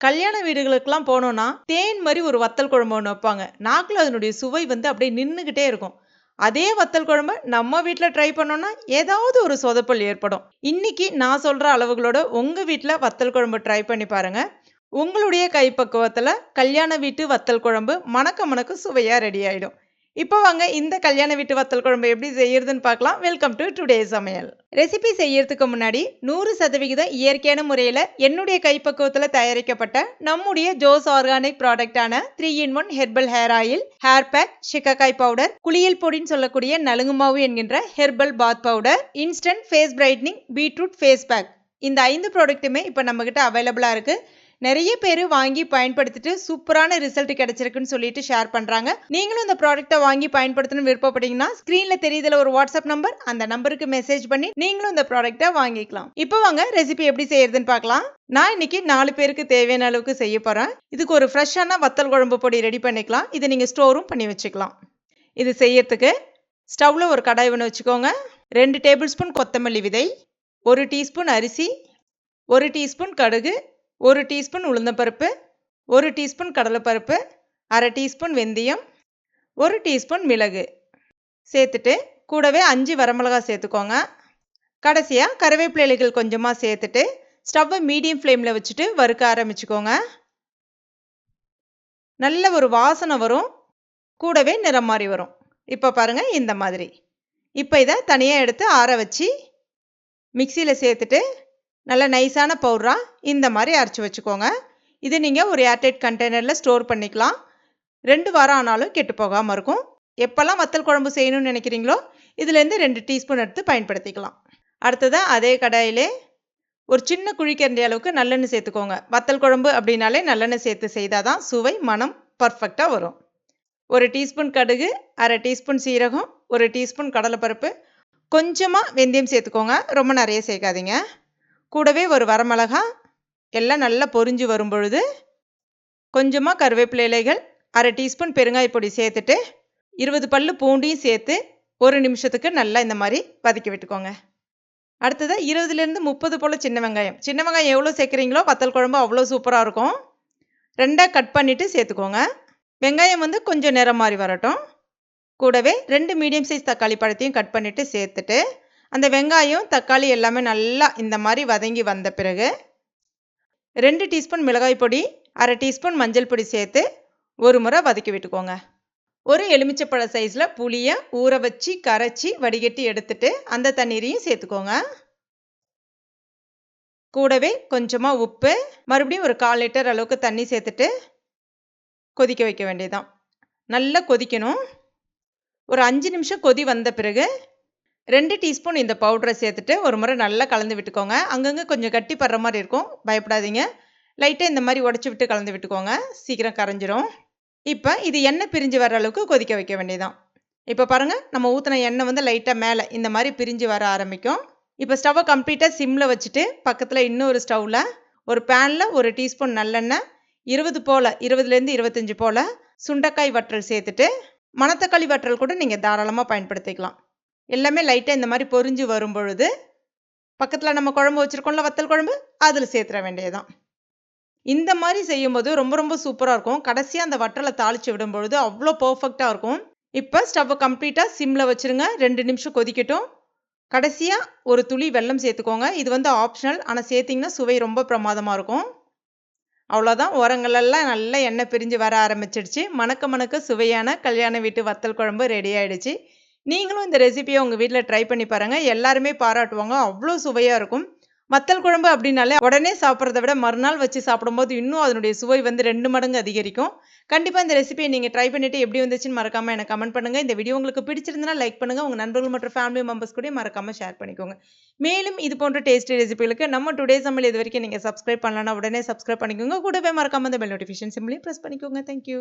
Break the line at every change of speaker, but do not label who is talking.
கல்யாண வீடுகளுக்கெல்லாம் போனோன்னா தேன் மாதிரி ஒரு வத்தல் குழம்பு ஒன்று வைப்பாங்க. நாக்கில் அதனுடைய சுவை வந்து அப்படியே நின்றுக்கிட்டே இருக்கும். அதே வத்தல் குழம்பு நம்ம வீட்டில் ட்ரை பண்ணோன்னா ஏதாவது ஒரு சொதப்பல் ஏற்படும். இன்னைக்கு நான் சொல்கிற அளவுகளோட உங்கள் வீட்டில் வத்தல் குழம்பு ட்ரை பண்ணி பாருங்கள் உங்களுடைய கைப்பக்குவத்தில் கல்யாண வீட்டு வத்தல் குழம்பு மணக்க மணக்க சுவையாக ரெடி ஆகிடும் இப்போ வாங்க இந்த கல்யாண வீட்டு வத்தல் குழம்பு எப்படி செய்யறதுன்னு பார்க்கலாம். வெல்கம் டு டுடே சமையல். ரெசிபி செய்யறதுக்கு முன்னாடி நூறு சதவிகிதம் இயற்கையான முறையில் என்னுடைய கைப்பக்குவத்தில் தயாரிக்கப்பட்ட நம்முடைய Jose organic ப்ராடக்டான three in one herbal hair oil hair pack சிக்கக்காய் powder குளியல் பொடின்னு சொல்லக்கூடிய நலுங்கு மாவு என்கின்ற herbal bath powder instant face brightening beetroot face pack இந்த ஐந்து ப்ராடக்ட்டுமே இப்போ நம்மக்கிட்ட அவைலபிளாக இருக்குது நிறைய பேர் வாங்கி பயன்படுத்திட்டு சூப்பரான ரிசல்ட் கிடைச்சிருக்குன்னு சொல்லிட்டு ஷேர் பண்ணுறாங்க நீங்களும் இந்த ப்ராடக்ட்டை வாங்கி பயன்படுத்தணும்னு விருப்பப்பட்டீங்கன்னா ஸ்க்ரீனில் தெரியுதுல ஒரு வாட்ஸ்அப் நம்பர் அந்த நம்பருக்கு மெசேஜ் பண்ணி நீங்களும் இந்த ப்ராடக்ட்டை வாங்கிக்கலாம். இப்போ வாங்க ரெசிபி எப்படி செய்யறதுன்னு பார்க்கலாம். நான் இன்னைக்கு நாலு பேருக்கு தேவையான அளவுக்கு செய்ய போகிறேன் இதுக்கு ஒரு ஃப்ரெஷ்ஷான வத்தல் குழம்பு பொடி ரெடி பண்ணிக்கலாம். இதை நீங்கள் ஸ்டோரும் பண்ணி வச்சுக்கலாம். இது செய்யறதுக்கு ஸ்டவ்வில் ஒரு கடாய் ஒன்று வச்சுக்கோங்க. ரெண்டு டேபிள் ஸ்பூன் கொத்தமல்லி விதை ஒரு டீஸ்பூன் அரிசி ஒரு டீஸ்பூன் கடுகு ஒரு டீஸ்பூன் உளுந்தம்பருப்பு ஒரு டீஸ்பூன் கடலைப்பருப்பு அரை டீஸ்பூன் வெந்தயம் ஒரு டீஸ்பூன் மிளகு. சேர்த்துட்டு கூடவே அஞ்சு வரமிளகா சேர்த்துக்கோங்க. கடைசியாக கருவேப்பிலைகள் கொஞ்சமாக சேர்த்துட்டு ஸ்டவ்வை மீடியம் ஃப்ளேமில் வச்சுட்டு வறுக்க ஆரம்பிச்சுக்கோங்க. நல்ல ஒரு வாசனை வரும். கூடவே நிறம் மாறி வரும். இப்போ பாருங்கள் இந்த மாதிரி. இப்போ இதை தனியாக எடுத்து ஆற வச்சு மிக்சியில் சேர்த்துட்டு நல்ல நைஸான பவுடராக இந்த மாதிரி அரைச்சி வச்சுக்கோங்க. இது நீங்கள் ஒரு ஏர்டைட் கண்டெய்னரில் ஸ்டோர் பண்ணிக்கலாம். ரெண்டு வாரம் ஆனாலும் கெட்டு போகாமல் இருக்கும். எப்போல்லாம் வத்தல் குழம்பு செய்யணும்னு நினைக்கிறீங்களோ இதுலேருந்து ரெண்டு டீஸ்பூன் எடுத்து பயன்படுத்திக்கலாம். அடுத்ததாக அதே கடாயிலே ஒரு சின்ன குழிக்கரண்டி அளவுக்கு நல்லெண்ணெய் சேர்த்துக்கோங்க. வத்தல் குழம்பு அப்படின்னாலே நல்லெண்ணெய் சேர்த்து செய்தால் தான் சுவை மனம் பர்ஃபெக்டாக வரும். ஒரு டீஸ்பூன் கடுகு அரை டீஸ்பூன் சீரகம் ஒரு டீஸ்பூன் கடலைப்பருப்பு. கொஞ்சமாக வெந்தயம் சேர்த்துக்கோங்க. ரொம்ப நிறைய சேர்க்காதீங்க. கூடவே ஒரு வரமிளகா எல்லாம் நல்லா பொரிஞ்சு வரும் பொழுது கொஞ்சமாக கருவேப்பிலை இலைகள் அரை டீஸ்பூன் பெருங்காய பொடி சேர்த்துட்டு இருபது பல்லு பூண்டையும் சேர்த்து ஒரு நிமிஷத்துக்கு நல்லா இந்த மாதிரி வதக்கி விட்டுக்கோங்க. அடுத்ததாக இருபதுலேருந்து முப்பது போல் சின்ன வெங்காயம். சின்ன வெங்காயம் எவ்வளோ சேர்க்குறீங்களோ வத்தல் குழம்பு அவ்வளோ சூப்பராக இருக்கும். ரெண்டாக கட் பண்ணிவிட்டு சேர்த்துக்கோங்க. வெங்காயம் வந்து கொஞ்சம் நிறம் மாறி வரட்டும். கூடவே ரெண்டு மீடியம் சைஸ் தக்காளி பழத்தையும் கட் பண்ணிவிட்டு சேர்த்துட்டு அந்த வெங்காயம் தக்காளி எல்லாமே நல்லா இந்த மாதிரி வதங்கி வந்த பிறகு ரெண்டு டீஸ்பூன் மிளகாய் பொடி அரை டீஸ்பூன் மஞ்சள் பொடி சேர்த்து ஒரு முறை வதக்கி விட்டுக்கோங்க. ஒரு எலுமிச்சப்பழ சைஸில் புளியை ஊற வச்சு கரைச்சி வடிகட்டி எடுத்துட்டு அந்த தண்ணீரையும் சேர்த்துக்கோங்க. கூடவே கொஞ்சமாக உப்பு மறுபடியும் ஒரு கால் லிட்டர் அளவுக்கு தண்ணி சேர்த்துட்டு கொதிக்க வைக்க வேண்டியதான் நல்லா கொதிக்கணும். ஒரு அஞ்சு நிமிஷம் கொதி வந்த பிறகு ரெண்டு டீஸ்பூன் இந்த பவுடரை சேர்த்துட்டு ஒரு முறை நல்லா கலந்து விட்டுக்கோங்க. அங்கங்கே கொஞ்சம் கட்டி படுற மாதிரி இருக்கும். பயப்படாதீங்க. லைட்டாக இந்த மாதிரி உடச்சி விட்டு கலந்து விட்டுக்கோங்க. சீக்கிரம் கரைஞ்சிரும். இப்போ இது எண்ணெய் பிரிஞ்சு வர அளவுக்கு கொதிக்க வைக்க வேண்டியதான் இப்போ பாருங்கள் நம்ம ஊற்றின எண்ணெய் வந்து லைட்டாக மேலே இந்த மாதிரி பிரிஞ்சு வர ஆரம்பிக்கும். இப்போ ஸ்டவ்வை கம்ப்ளீட்டாக சிம்மில் வச்சுட்டு பக்கத்தில் இன்னொரு ஸ்டவ்வில் ஒரு பேனில் ஒரு டீஸ்பூன் நல்லெண்ணெய் இருபது போல் இருபதுலேருந்து இருபத்தஞ்சி போல் சுண்டைக்காய் வற்றல் சேர்த்துட்டு மணத்தக்காளி வற்றல் கூட நீங்கள் தாராளமாக பயன்படுத்திக்கலாம். எல்லாமே லைட்டாக இந்த மாதிரி பொரிஞ்சு வரும் பொழுது பக்கத்தில் நம்ம குழம்பு வச்சுருக்கோம்ல வத்தல் குழம்பு அதில் சேர்த்துற வேண்டியதுதான். இந்த மாதிரி செய்யும்போது ரொம்ப ரொம்ப சூப்பராக இருக்கும். கடைசியாக அந்த வற்றலை தாளித்து விடும் பொழுது அவ்வளோ பர்ஃபெக்டாக இருக்கும். இப்போ ஸ்டவ்வை கம்ப்ளீட்டாக சிம்மில் வச்சுருங்க. ரெண்டு நிமிஷம் கொதிக்கட்டும். கடைசியாக ஒரு துளி வெல்லம் சேர்த்துக்கோங்க. இது வந்து ஆப்ஷனல் ஆனால் சேர்த்திங்கன்னா சுவை ரொம்ப பிரமாதமாக இருக்கும். அவ்வளோதான் உரங்களெல்லாம் நல்லா எண்ணெய் பிரிஞ்சு வர ஆரம்பிச்சிடுச்சு. மணக்க மணக்க சுவையான கல்யாண வீட்டு வத்தல் குழம்பு ரெடி ஆகிடுச்சு நீங்களும் இந்த ரெசிபியை உங்கள் வீட்டில் ட்ரை பண்ணி பாருங்கள் எல்லாருமே பாராட்டுவாங்க. அவ்வளோ சுவையாக இருக்கும். வத்தல் குழம்பு அப்படின்னாலே உடனே சாப்பிட்றத விட மறுநாள் வச்சு சாப்பிடும்போது இன்னும் அதனுடைய சுவை வந்து ரெண்டு மடங்கு அதிகரிக்கும். கண்டிப்பாக இந்த ரெசிபியை நீங்கள் ட்ரை பண்ணிவிட்டு எப்படி வந்துச்சுன்னு மறக்காமல் எனக்கு கமெண்ட் பண்ணுங்கள் இந்த வீடியோ உங்களுக்கு பிடிச்சிருந்தனா லைக் பண்ணுங்கள் உங்கள் நண்பர்கள் மற்றும் ஃபேமிலி மெம்பர்ஸ் கூட மறக்காமல் ஷேர் பண்ணிக்கோங்க. மேலும் இது போன்ற டேஸ்டி ரெசிபிகளுக்கு நம்ம டுடே சமையல் இது வரைக்கும் நீங்கள் சப்ஸ்கிரைப் பண்ணலன்னா உடனே சப்ஸ்கிரைப் பண்ணிக்கோங்க. கூடவே மறக்காமல் இந்த பெல் நோட்டிஃபிகேஷன் சிம்லையும் ப்ரெஸ் பண்ணிக்கோங்க. Thank you